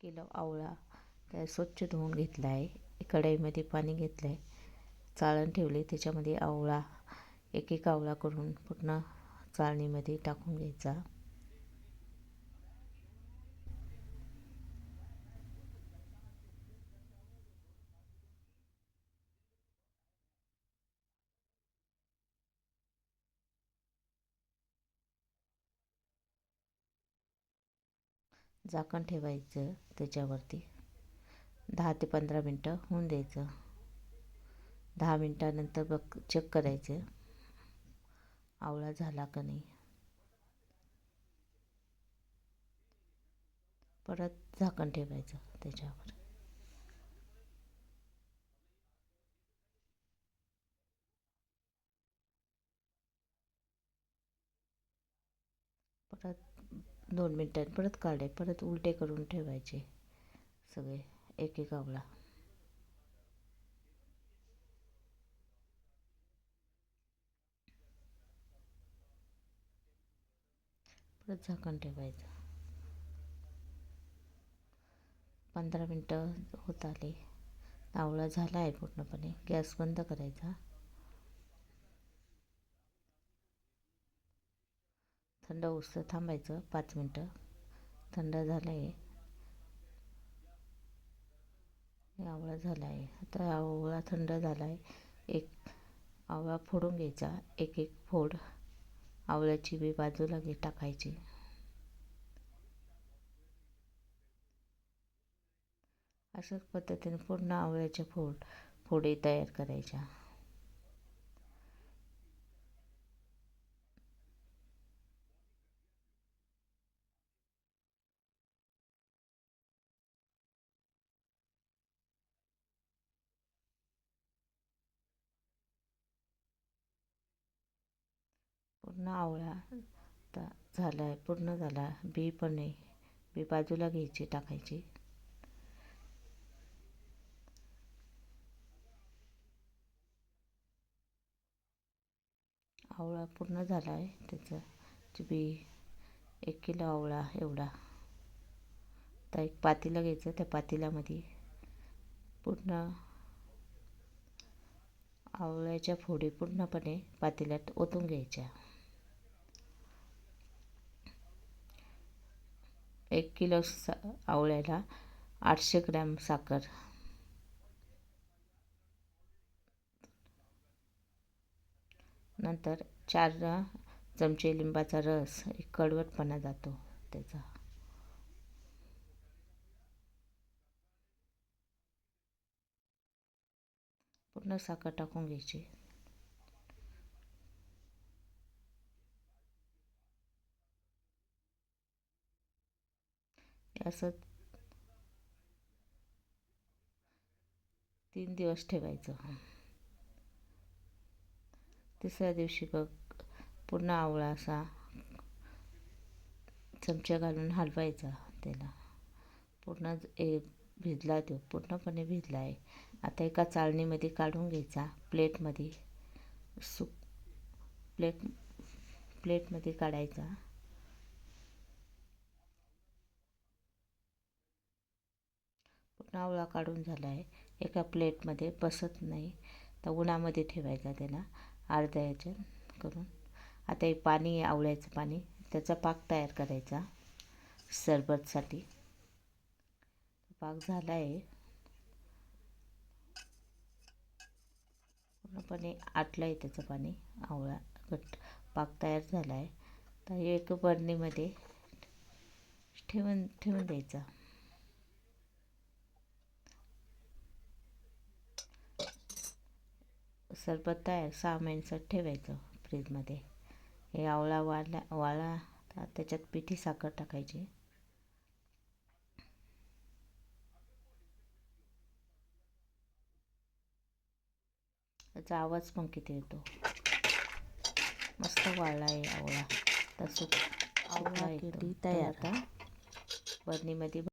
Kilo आवळा त्या स्वच्छ धुवून घेतला आहे कढईमध्ये पाणी घेतलं आहे चाळण ठेवले त्याच्यामध्ये आवळा एक एक आवळा करून पूर्ण चाळणीमध्ये टाकून घ्यायचा. झाकण ठेवायचं त्याच्यावरती. दहा ते पंधरा मिनटं होऊन द्यायचं. दहा मिनटानंतर बघ चेक करायचं. आवळा झाला का नाही? परत झाकण ठेवायचं त्याच्यावर. परत दोन मिनटात परत काढे परत उलटे करून ठेवायचे सगळे एक एक आवळा परत झाकण ठेवायचं. पंधरा मिनटं होत आले. आवळा झाला आहे पूर्णपणे. गॅस बंद करायचा. थंड होतं थांबायचं पाच मिनटं. थंड झालं आहे आवळा झाला आहे आता आवळा थंड झाला आहे एक आवळा फोडून घ्यायचा. एक एक फोड आवळ्याची बी बाजूला घे टाकायची. अशाच पद्धतीने पूर्ण आवळ्याच्या फोड फोडी तयार करायच्या. पूर्ण आवळा आता झाला आहे पूर्ण झाला. बी पण आहे बी बाजूला घ्यायची टाकायची. आवळा पूर्ण झाला आहे त्याचं बी एक किलो आवळा एवढा. तर एक पातीला घ्यायचं त्या पातेल्यामध्ये पूर्ण आवळ्याच्या फोडी पूर्णपणे पातेल्यात ओतून घ्यायच्या. एक किलो सा आवळ्याला आठशे ग्रॅम साखर. नंतर चार चमचे लिंबाचा रस एक कडवटपणा जातो त्याचा. पूर्ण साखर टाकून घ्यायची. असं तीन दिवस ठेवायचं. तिसऱ्या दिवशी बघ पूर्ण आवळा असा चमचा घालून हलवायचा त्याला. पूर्ण ए भिजला तो पूर्णपणे भिजला आहे आता एका चाळणीमध्ये काढून घ्यायचा प्लेटमध्ये सुक प्लेट प्लेटमध्ये काढायचा. आवळा काढून झाला आहे. एका प्लेटमध्ये बसत नाही. तर उन्हामध्ये ठेवायचा त्याला अर्ध्या ह्याच्यात करून आता हे पाणी आवळ्याचं पाणी. त्याचा पाक तयार करायचा सरबतसाठी. पाक झाला आहे. पूर्णपणे आटलं आहे त्याचं पाणी आवळा घट पाक तयार झाला आहे. तर एक बरणीमध्ये ठेवून ठेवून द्यायचा. सरबत तयार सहा महिन्याचं ठेवायचं फ्रीजमध्ये हे आवळा वाळला वाळा त्याच्यात पिठी साखर टाकायची. त्याचा आवाज पण किती येतो. मस्त वाळला आहे आवळा. तसं आवळा केली तयार. आता बरणीमध्ये